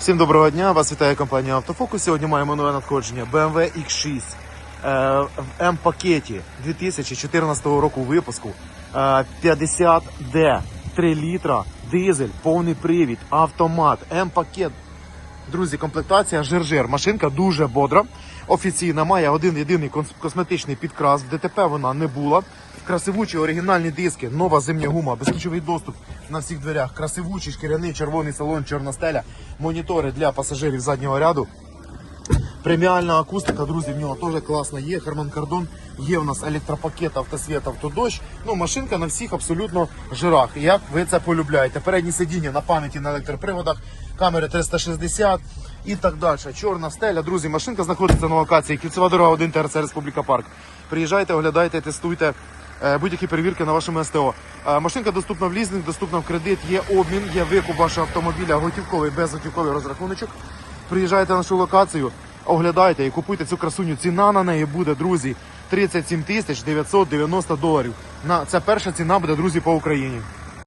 Всім доброго дня! Вас вітає компанія Автофокус. Сьогодні маємо нове надходження BMW X6 е, в М-пакеті 2014 року випуску. Е, 50D, 3 літра, дизель, повний привід, автомат, М-пакет. Друзі, комплектація жир-жир. Машинка дуже бодра. Офіційна має один єдиний косметичний підкрас. В ДТП вона не була. Красивучі оригінальні диски, нова зимня гума, безключовий доступ на всіх дверях. Красивучий шкіряний червоний салон, чорна стеля, монітори для пасажирів заднього ряду. Преміальна акустика, друзі, в нього теж класна є. Харман Кардон, є у нас електропакет, автосвіт, автодощ. Ну, машинка на всіх абсолютно жирах. Як ви це полюбляєте? Передні сидіння на пам'яті на електроприводах, камери 360 і так далі. Чорна стеля, друзі, машинка знаходиться на локації. Кільцева дорога 1 ТРЦ Республіка Парк. Приїжджайте, оглядайте, тестуйте. е, Будь-які перевірки на вашому СТО. Е, Машинка доступна в лізинг, доступна в кредит, є обмін, є викуп вашого автомобіля, готівковий, безготівковий розрахуночок. Приїжджайте на нашу локацію, оглядайте і купуйте цю красуню. Ціна на неї буде, друзі, 37 тисяч 990 доларів. На це перша ціна буде, друзі, по Україні.